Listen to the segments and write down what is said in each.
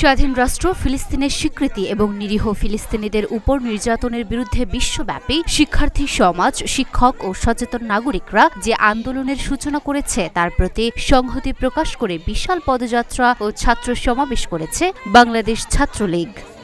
স্বাধীন রাষ্ট্র, ফিলিস্তিনের স্বীকৃতি এবং নিরীহ ফিলিস্তিনিদের উপর নির্যাতনের বিরুদ্ধে বিশ্বব্যাপী শিক্ষার্থী সমাজ, শিক্ষক ও সচেতন নাগরিকরা যে আন্দোলনের সূচনা করেছে, তার প্রতি সংহতি প্রকাশ করে বিশাল পদযাত্রা ও ছাত্র সমাবেশ করেছে বাংলাদেশ ছাত্রলীগ।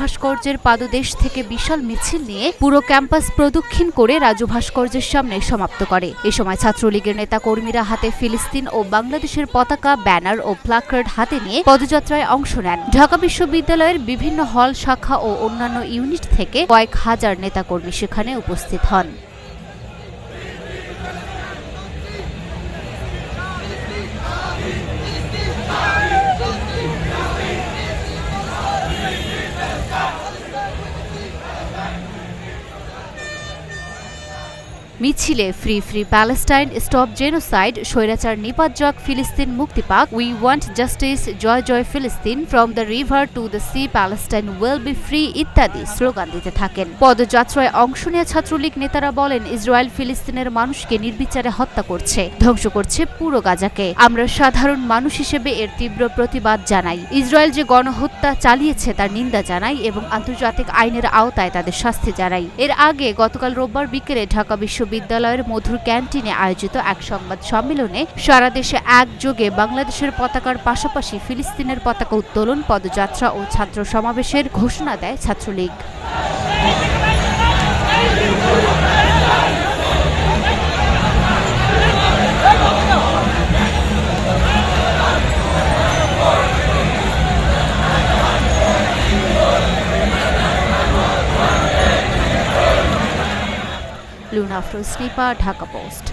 ভাস্কর্যের পাদদেশ থেকে বিশাল মিছিল নিয়ে পুরো ক্যাম্পাস প্রদক্ষিণ করে রাজু ভাস্কর্যের সামনে সমাপ্ত করে। এ সময় ছাত্রলীগের নেতা কর্মীরা হাতে ফিলিস্তিন ও বাংলাদেশের পতাকা, ব্যানার ও প্লাকার্ড হাতে নিয়ে পদযাত্রায় অংশ নেন। ঢাকা বিশ্ববিদ্যালয়ের বিভিন্ন হল, শাখা ও অন্যান্য ইউনিট থেকে কয়েক হাজার নেতাকর্মী সেখানে উপস্থিত হন। মিছিলে free free Palestine, stop genocide, স্বৈরাচার নিপাত যাক ফিলিস্তিন মুক্তি পাক। উই ওয়ান্ট জাস্টিস জয় জয় ফিলিস্তিন from the river to the sea Palestine will be free ইত্যাদি স্লোগান দিতে থাকেন। পদযাত্রায় অংশ নেওয়া ছাত্রলীগ নেতারা বলেন, ইসরায়েল ফিলিস্তিনের মানুষকে নির্বিচারে হত্যা করছে, ধ্বংস করছে পুরো গাজাকে। আমরা সাধারণ মানুষ হিসেবে এর তীব্র প্রতিবাদ জানাই। ইসরায়েল যে গণহত্যা চালিয়েছে তার নিন্দা জানাই এবং আন্তর্জাতিক আইনের আওতায় তাদের শাস্তি জানাই। এর আগে গতকাল রোববার বিকেলে ঢাকা বিশ্ববিদ্যালয়ের মধুর ক্যান্টিনে আয়োজিত এক সংবাদ সম্মেলনে সারা দেশে একযোগে বাংলাদেশের পতাকার পাশাপাশি ফিলিস্তিনের পতাকা উত্তোলন, পদযাত্রা ও ছাত্র সমাবেশের ঘোষণা দেয় ছাত্রলীগ। Luna Afroz স্নিপা Dhaka post